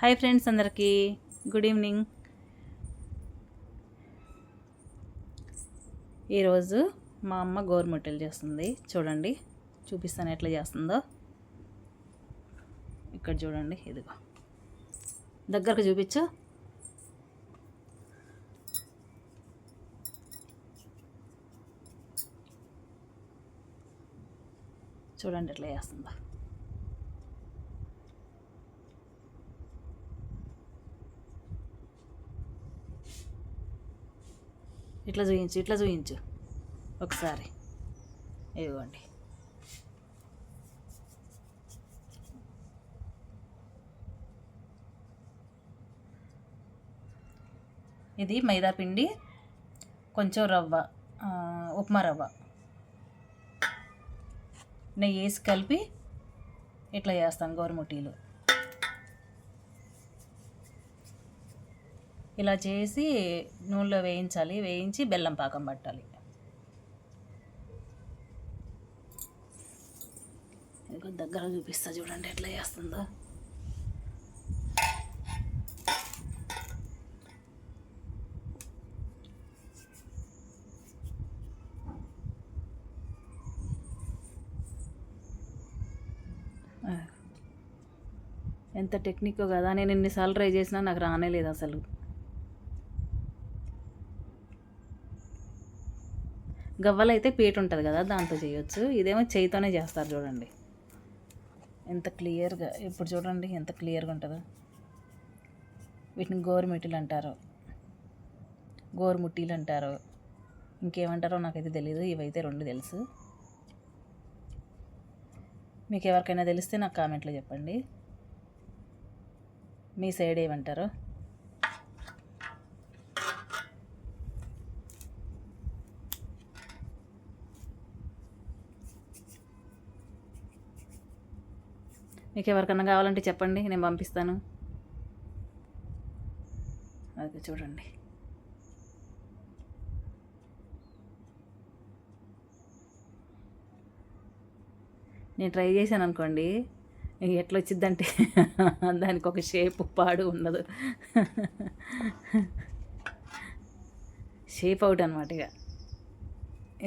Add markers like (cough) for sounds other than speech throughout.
Hi friends అందరికీ. Good evening. ఈరోజు మా అమ్మ గోరుముట్టెలు చేస్తుంది. చూడండి చూపిస్తాను ఎట్లా చేస్తుందో. ఇక్కడ చూడండి ఇదిగో. దగ్గరకు చూపించు. చూడండి ఎట్లా చేస్తుందో. ఇట్లా చూయించు ఇట్లా చూయించు. ఒకసారి. ఇదిగోండి. ఇది మైదా పిండి కొంచెం రవ్వ ఉప్మా రవ్వ. నెయ్యి వేసి కలిపి ఇట్లా చేస్తాను గోరుముటీలు ఇలా చేసి నూనెలో వేయించాలి. వేయించి బెల్లం పాకం పట్టాలి. ఇదిగో దగ్గర చూపిస్తా చూడండి ఎట్లా చేస్తుందో. ఎంత టెక్నిక్ కదా నేను ఎన్నిసార్లు ట్రై చేసినా నాకు రానే లేదు అసలు. గవ్వలు అయితే పీట ఉంటుంది కదా దాంతో చేయొచ్చు. ఇదేమో చేయితోనే చేస్తారు చూడండి. ఎంత క్లియర్గా ఇప్పుడు చూడండి ఎంత క్లియర్గా ఉంటుందో. వీటిని గోరుమిటీలు అంటారు. గోరుముట్టీలు అంటారు. ఇంకేమంటారో నాకైతే తెలియదు ఇవైతే రెండు తెలుసు. మీకు ఎవరికైనా తెలిస్తే నాకు కామెంట్లో చెప్పండి. మీ సైడ్ ఏమంటారో? మీకు ఎవరికన్నా కావాలంటే చెప్పండి నేను పంపిస్తాను. అది చూడండి. నేను ట్రై చేశాను అనుకోండి ఎట్లా వచ్చిందంటే (laughs) దానికి ఒక షేప్ పాడు ఉండదు. షేప్ అవుట్ అనమాట ఇక.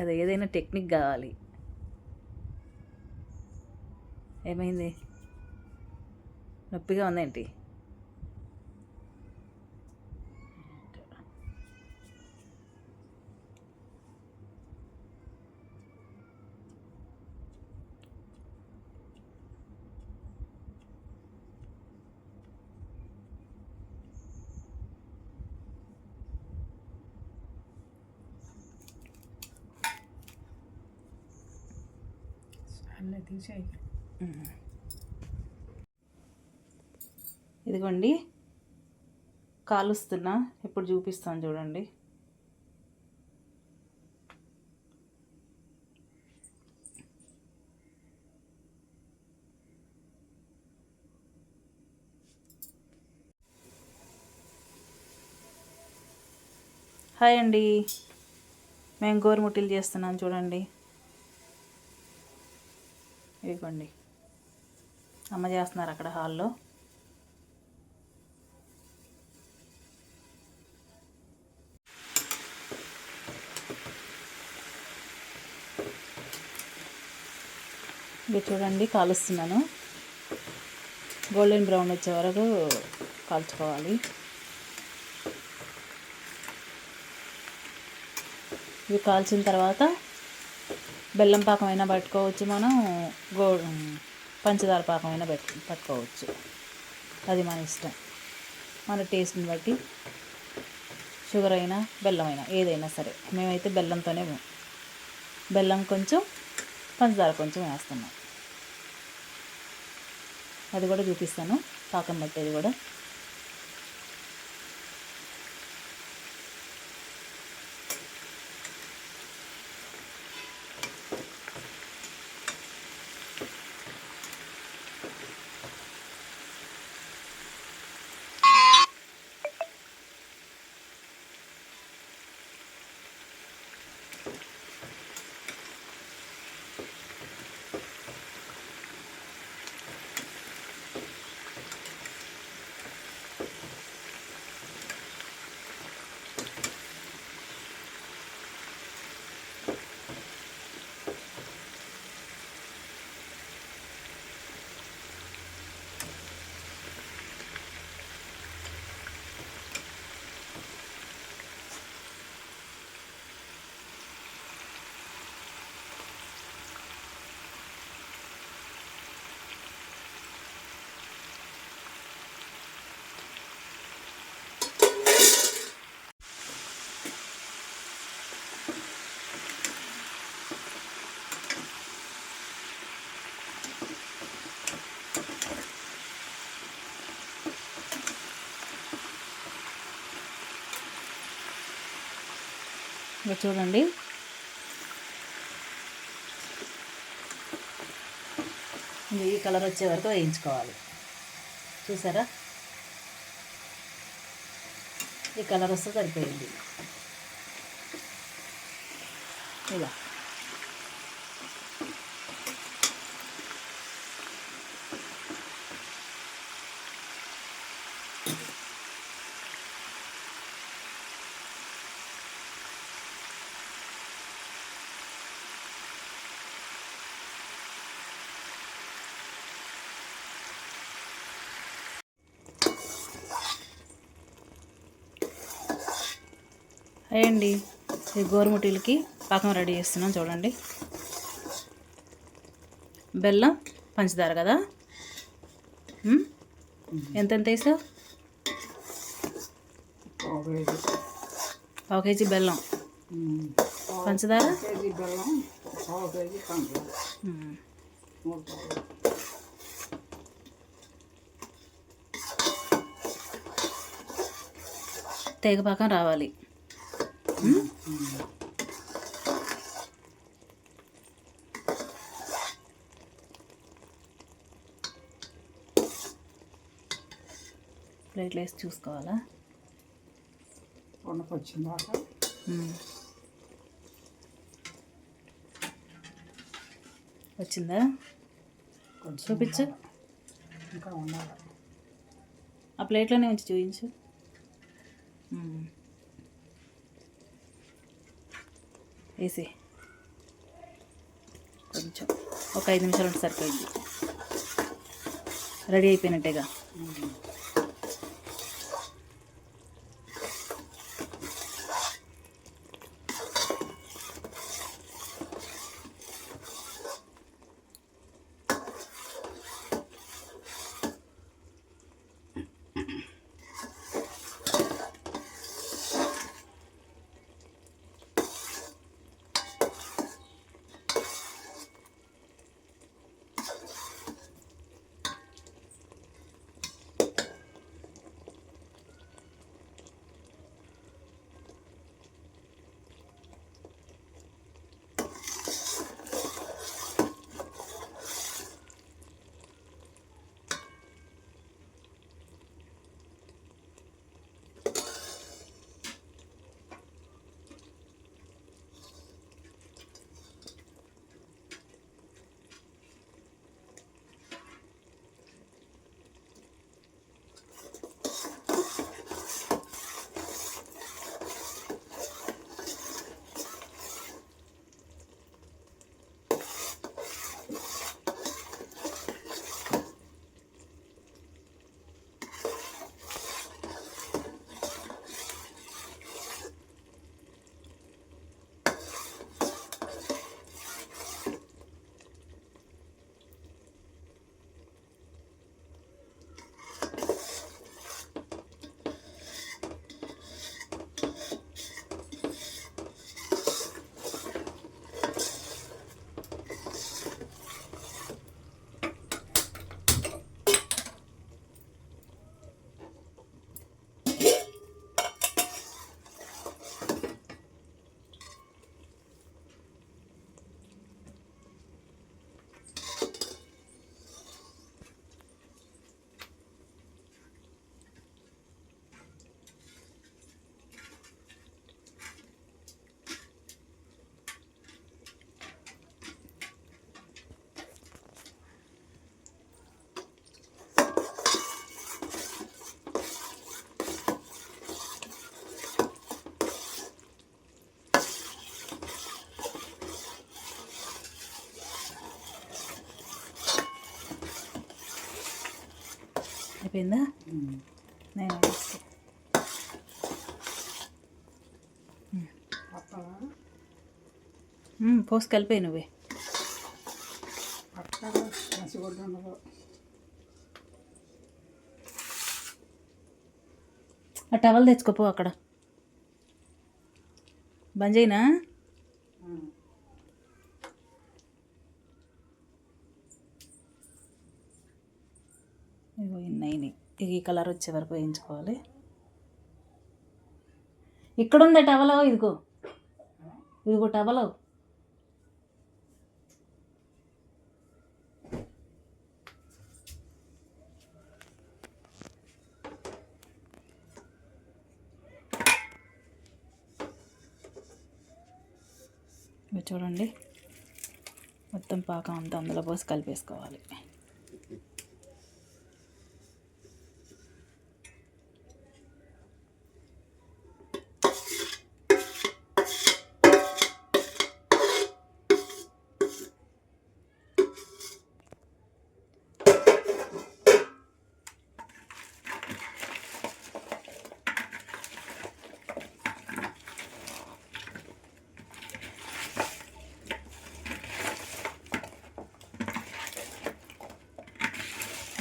అది ఏదైనా టెక్నిక్ కావాలి. ఏమైంది? നൊപ്പിക വന്നേട്ടി നല്ല തീർച്ചയായിട്ടും ఇదిగోండి. కాలుస్తున్నా. ఇప్పుడు చూపిస్తాను చూడండి. హాయ్ అండి. మేము గోరుముట్టిలు చేస్తున్నాం చూడండి. ఇదిగోండి. అమ్మ చేస్తున్నారు అక్కడ హాల్లో. ఇవి చూడండి కాలుస్తున్నాను. గోల్డెన్ బ్రౌన్ వచ్చే వరకు కాల్చుకోవాలి. ఇవి కాల్చిన తర్వాత బెల్లం పాకం అయినా పట్టుకోవచ్చు మనం గో పంచదార పాకం అయినా పెట్టు పట్టుకోవచ్చు. అది మన ఇష్టం. మన టేస్ట్ని బట్టి షుగర్ అయినా బెల్లం అయినా ఏదైనా సరే. మేమైతే బెల్లంతోనే బెల్లం కొంచెం పంచదార కొంచెం వేస్తున్నాం. అది కూడా చూపిస్తాను. పాకం పట్టేది కూడా. ఇక్కడ చూడండి. ఈ కలర్ వచ్చే వరకు వేయించుకోవాలి. చూసారా? ఈ కలర్ వస్తే సరిపోయింది. ఇలా అయ్యండి. ఈ గోరుముటీలకి పాకం రెడీ చేస్తున్నాం చూడండి. బెల్లం పంచదార కదా? ఎంతెంత వేసావు? పావు కేజీ బెల్లం. పంచదార? కేజీ తేగ పాకం రావాలి. ప్లేట్లు వేసి చూసుకోవాలా వండకొచ్చిందాక ఉమ్. వచ్చిందా? కొంచెం చూపించు. ఇంకా ఉండాలి. ఆ ప్లేట్లోనే ఉంచి చూపించు. వేసి కొంచెం ఒక ఐదు నిమిషాలు ఉంటే సరిపోయింది. రెడీ అయిపోయినట్టేగా. అయిపోయిందా నేను పోసి కలిపాయి నువ్వే. ఆ టవల్ తెచ్చుకోపో అక్కడ. బంద్ చేయనా ఇగో ఇన్ని అయినాయి ఇక ఈ కలర్ వచ్చే వరకు వేయించుకోవాలి. ఇక్కడ ఉంది టవలో ఇదిగో. ఇదిగో టవలో చూడండి. మొత్తం పాకం అంతా అందులో పోసి కలిపేసుకోవాలి.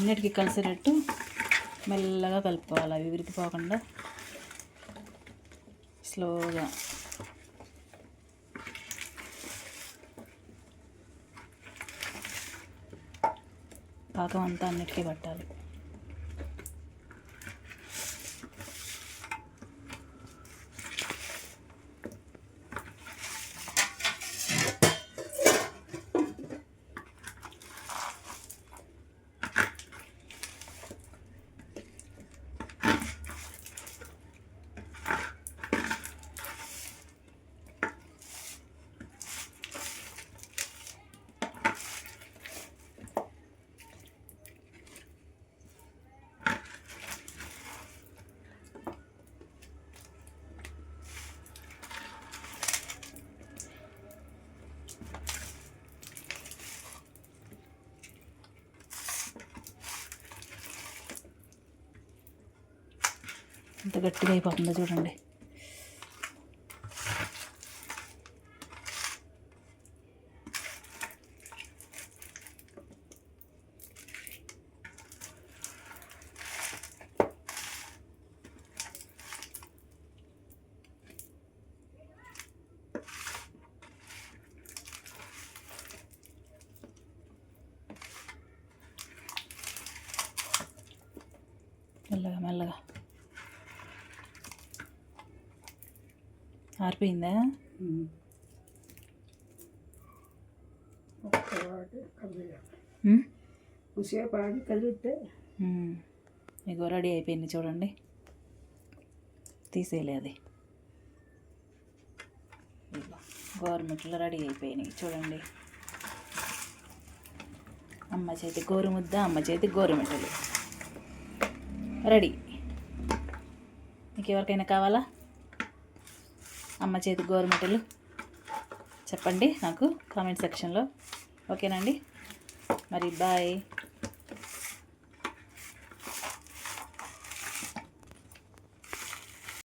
అన్నిటికీ కలిసేటట్టు మెల్లగా కలుపుకోవాలి. అవి విరిగిపోకుండా స్లోగా. పాకం అంతా అన్నిటికీ పట్టాలి. ఎంత గట్టిగా అయిపోతుందో చూడండి మెల్లగా మెల్లగా ఆరిపోయిందా? ఆగి. ఇగో రెడీ అయిపోయింది చూడండి. తీసేయలే అది. గోరుముద్దలు రెడీ అయిపోయినాయి చూడండి. అమ్మ చేతి గోరుముద్ద అమ్మ చేతి గోరుమిట్టలు. రెడీ. మీకు ఎవరికైనా కావాలా? అమ్మ చేతి గవర్నమెంట్లు చెప్పండి నాకు కామెంట్ సెక్షన్లో ఓకేనండి మరి బాయ్